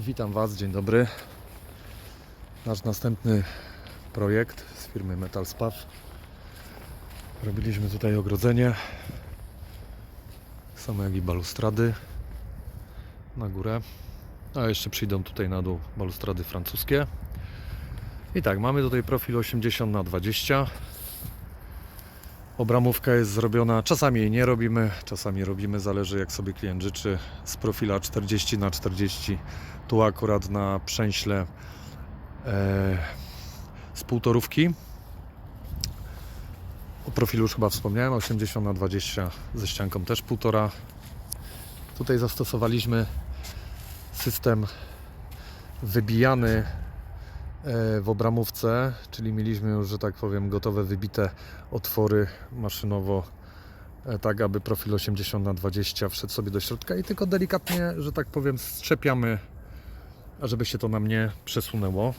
Witam Was, dzień dobry. Nasz następny projekt z firmy Metal Spaw. Robiliśmy tutaj ogrodzenie, samo jak i balustrady na górę. A jeszcze przyjdą tutaj na dół balustrady francuskie. I tak, mamy tutaj profil 80 na 20 Obramówka jest zrobiona, czasami jej nie robimy, czasami robimy, zależy jak sobie klient życzy. Z profila 40 na 40 tu akurat na przęśle e, z półtorówki. O profilu już chyba wspomniałem, 80 na 20 ze ścianką też półtora. Tutaj zastosowaliśmy system wybijany w obramówce, czyli mieliśmy już, że tak powiem, gotowe wybite otwory maszynowo, e, tak aby profil 80 na 20 wszedł sobie do środka i tylko delikatnie, że tak powiem, strzepiamy, żeby się to nam nie przesunęło.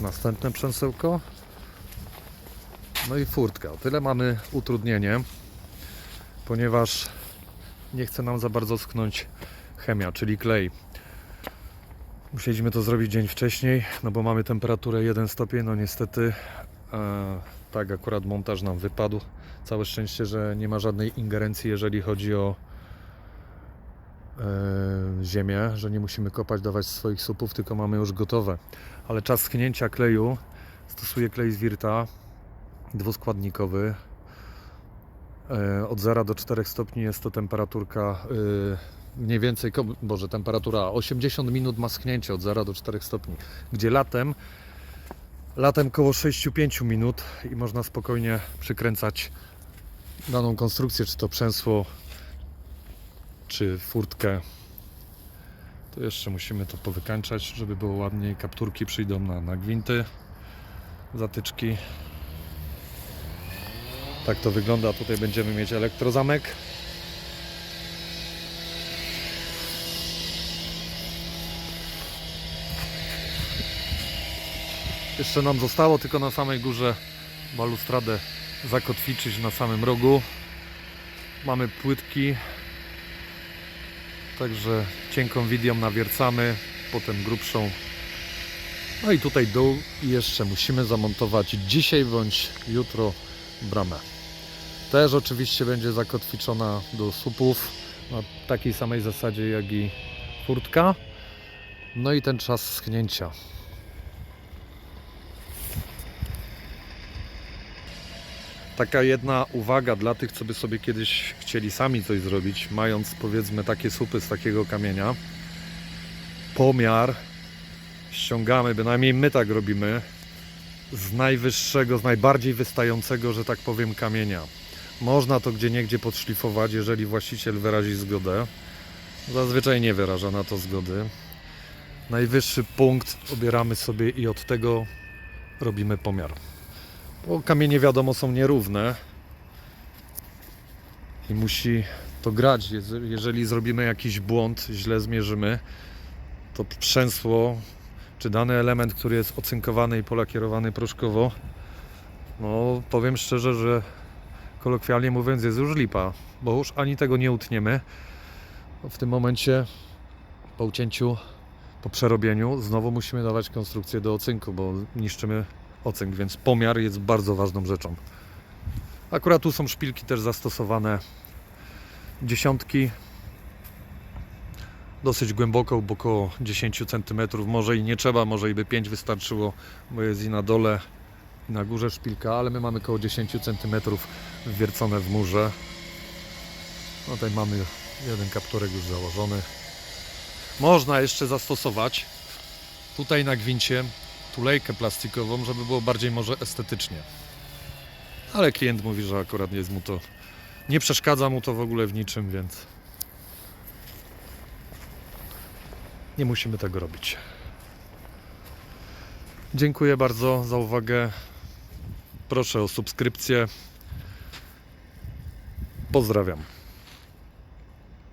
Następne przęsełko. No i furtka. O tyle mamy utrudnienie, ponieważ nie chce nam za bardzo sknąć chemia, czyli klej. Musieliśmy to zrobić dzień wcześniej, no bo mamy temperaturę 1 stopień, no niestety e, tak akurat montaż nam wypadł. Całe szczęście, że nie ma żadnej ingerencji, jeżeli chodzi o e, ziemię, że nie musimy kopać, dawać swoich supów, tylko mamy już gotowe. Ale czas schnięcia kleju, stosuję klej z Wirta, dwuskładnikowy. E, Od 0 do 4 stopni jest to temperaturka y, mniej więcej, boże, temperatura 80 minut ma schnięcie od 0 do 4 stopni, gdzie latem latem koło 6-5 minut i można spokojnie przykręcać daną konstrukcję, czy to przęsło, czy furtkę. To jeszcze musimy to powykańczać, żeby było ładniej. Kapturki przyjdą na, na gwinty, zatyczki. Tak to wygląda. Tutaj będziemy mieć elektrozamek. Jeszcze nam zostało tylko na samej górze balustradę zakotwiczyć na samym rogu. Mamy płytki. Także cienką widią nawiercamy, potem grubszą. No i tutaj dół jeszcze musimy zamontować dzisiaj bądź jutro bramę. Też oczywiście będzie zakotwiczona do słupów na takiej samej zasadzie jak i furtka. No i ten czas schnięcia. Taka jedna uwaga dla tych, co by sobie kiedyś chcieli sami coś zrobić, mając powiedzmy takie słupy z takiego kamienia. Pomiar ściągamy, bynajmniej my tak robimy, z najwyższego, z najbardziej wystającego, że tak powiem, kamienia. Można to gdzie niegdzie podszlifować, jeżeli właściciel wyrazi zgodę. Zazwyczaj nie wyraża na to zgody. Najwyższy punkt obieramy sobie i od tego robimy pomiar. Bo kamienie wiadomo są nierówne i musi to grać. Jeżeli zrobimy jakiś błąd, źle zmierzymy, to przęsło czy dany element, który jest ocynkowany i polakierowany proszkowo, no powiem szczerze, że kolokwialnie mówiąc jest już lipa, bo już ani tego nie utniemy. W tym momencie po ucięciu, po przerobieniu znowu musimy dawać konstrukcję do ocynku, bo niszczymy ocynk, więc pomiar jest bardzo ważną rzeczą. Akurat tu są szpilki też zastosowane dziesiątki dosyć głęboko, bo około 10 cm, może i nie trzeba, może i by 5 wystarczyło, bo jest i na dole i na górze szpilka, ale my mamy około 10 cm wwiercone w murze. No tutaj mamy jeden kapturek już założony. Można jeszcze zastosować tutaj na gwincie tulejkę plastikową, żeby było bardziej może estetycznie. Ale klient mówi, że akurat jest mu to, nie przeszkadza mu to w ogóle w niczym, więc nie musimy tego robić. Dziękuję bardzo za uwagę. Proszę o subskrypcję. Pozdrawiam.